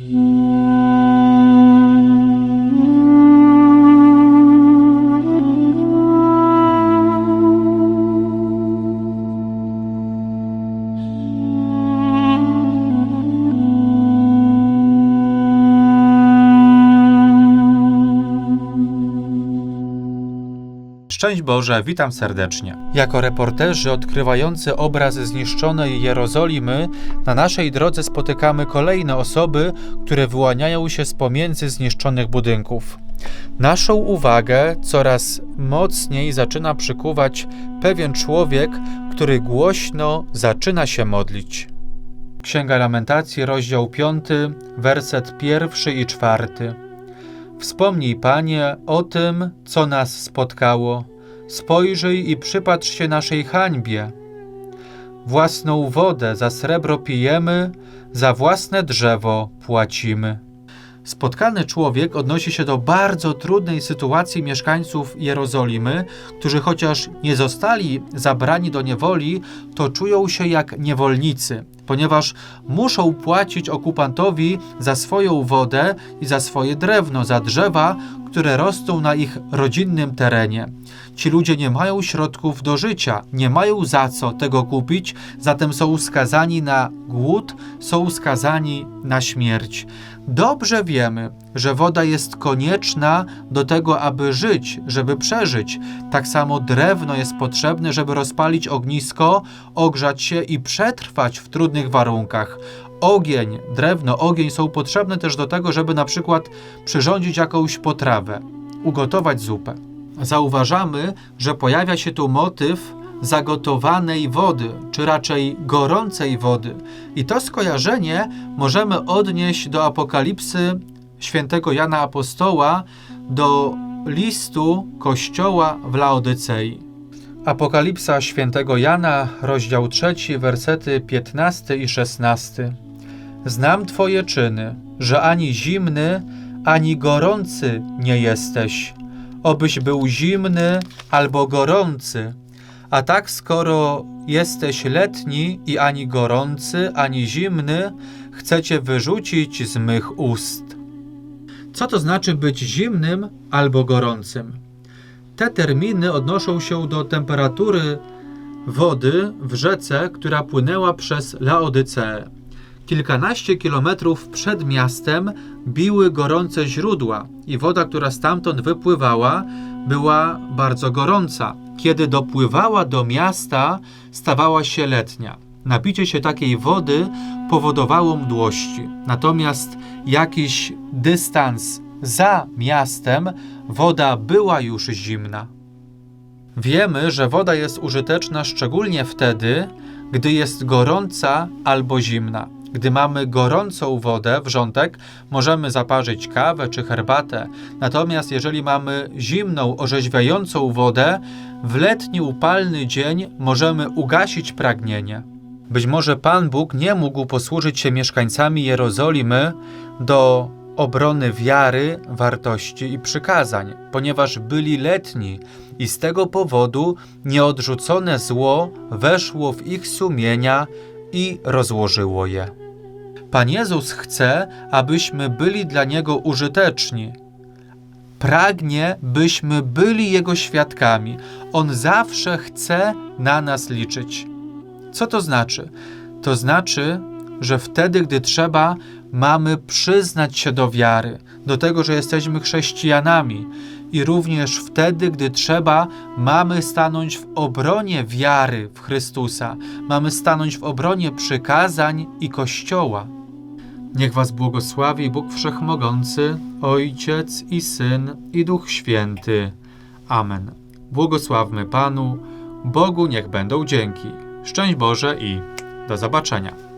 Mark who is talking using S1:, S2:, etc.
S1: Mm. Szczęść Boże, witam serdecznie. Jako reporterzy odkrywający obraz zniszczonej Jerozolimy, na naszej drodze spotykamy kolejne osoby, które wyłaniają się z pomiędzy zniszczonych budynków. Naszą uwagę coraz mocniej zaczyna przykuwać pewien człowiek, który głośno zaczyna się modlić. Księga Lamentacji, rozdział 5, werset pierwszy i czwarty. Wspomnij, Panie, o tym, co nas spotkało. Spojrzyj i przypatrz się naszej hańbie. Własną wodę za srebro pijemy, za własne drzewo płacimy. Spotkany człowiek odnosi się do bardzo trudnej sytuacji mieszkańców Jerozolimy, którzy chociaż nie zostali zabrani do niewoli, to czują się jak niewolnicy, ponieważ muszą płacić okupantowi za swoją wodę i za swoje drewno, za drzewa, które rosną na ich rodzinnym terenie. Ci ludzie nie mają środków do życia, nie mają za co tego kupić, zatem są skazani na głód, są skazani na śmierć. Dobrze wiemy, że woda jest konieczna do tego, aby żyć, żeby przeżyć. Tak samo drewno jest potrzebne, żeby rozpalić ognisko, ogrzać się i przetrwać w trudnych warunkach. Ogień, drewno, ogień są potrzebne też do tego, żeby na przykład przyrządzić jakąś potrawę, ugotować zupę. Zauważamy, że pojawia się tu motyw zagotowanej wody, czy raczej gorącej wody. I to skojarzenie możemy odnieść do apokalipsy świętego Jana Apostoła, do listu Kościoła w Laodycei. Apokalipsa świętego Jana, rozdział 3, wersety 15 i 16. Znam Twoje czyny, że ani zimny, ani gorący nie jesteś. Obyś był zimny albo gorący. A tak, skoro jesteś letni i ani gorący, ani zimny, chcecie wyrzucić z mych ust. Co to znaczy być zimnym albo gorącym? Te terminy odnoszą się do temperatury wody w rzece, która płynęła przez Laodyceę. Kilkanaście kilometrów przed miastem biły gorące źródła i woda, która stamtąd wypływała, była bardzo gorąca. Kiedy dopływała do miasta, stawała się letnia. Napicie się takiej wody powodowało mdłości. Natomiast jakiś dystans za miastem woda była już zimna. Wiemy, że woda jest użyteczna szczególnie wtedy, gdy jest gorąca albo zimna. Gdy mamy gorącą wodę, wrzątek, możemy zaparzyć kawę czy herbatę. Natomiast jeżeli mamy zimną, orzeźwiającą wodę, w letni upalny dzień możemy ugasić pragnienie. Być może Pan Bóg nie mógł posłużyć się mieszkańcami Jerozolimy do obrony wiary, wartości i przykazań, ponieważ byli letni i z tego powodu nieodrzucone zło weszło w ich sumienia i rozłożyło je. Pan Jezus chce, abyśmy byli dla Niego użyteczni. Pragnie, byśmy byli Jego świadkami. On zawsze chce na nas liczyć. Co to znaczy? To znaczy, że wtedy, gdy trzeba, mamy przyznać się do wiary, do tego, że jesteśmy chrześcijanami. I również wtedy, gdy trzeba, mamy stanąć w obronie wiary w Chrystusa, mamy stanąć w obronie przykazań i Kościoła. Niech Was błogosławi Bóg Wszechmogący, Ojciec i Syn i Duch Święty. Amen. Błogosławmy Panu, Bogu niech będą dzięki. Szczęść Boże i do zobaczenia.